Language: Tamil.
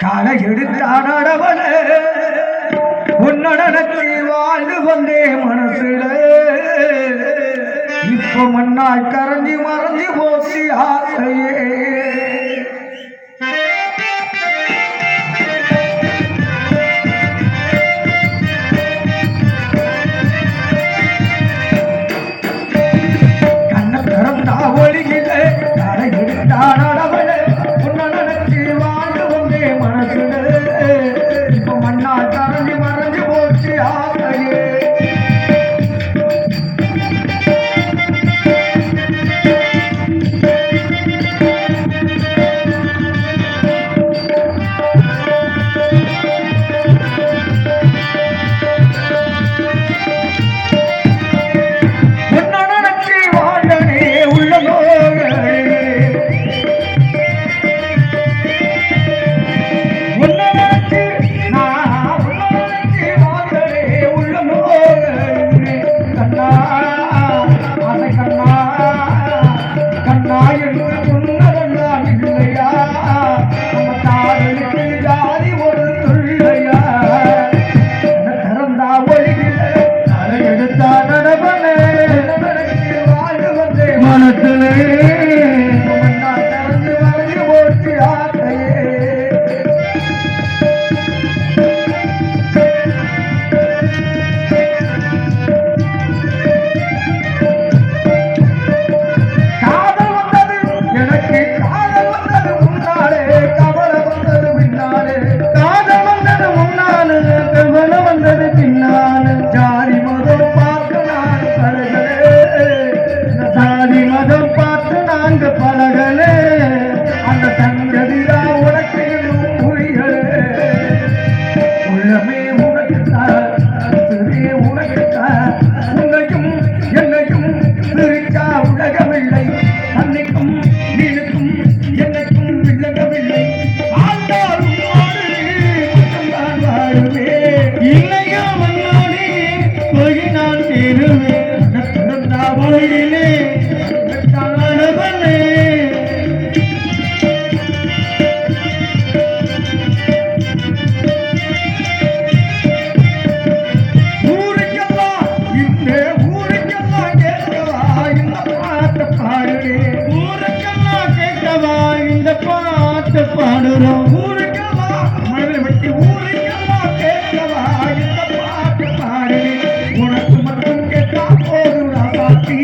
காலை எடுத்தான் அடவன உன்னடனத்தில் வாழ்ந்து வந்தே மனசுல. இப்ப மண்ணால் கரஞ்சி மறைஞ்சி போச்சு ஆசையே. அந்த பலகலே அந்த தங்கதிரா உனக்கு உள்ளமே உனக்குத்தா உனக்குத்தா உன்னையும் என்னையும் பிரிக்கா உலகமில்லை. அன்னைக்கும் நீனுக்கும் என்னைக்கும் விலகவில்லை இன்னையா மண்ணாடி போகினால் தீருவே நத்தந்தாவளியிலே பாட்டுக்கு ஊருக்கெல்லாம் கேட்கவா இந்த பாட்டு பாடுறோம்? ஊருக்கெல்லாம் மழை இந்த பாட்டு பாடுறேன்? உனக்கு மட்டும் கேட்டா போதும் ராசாத்தி.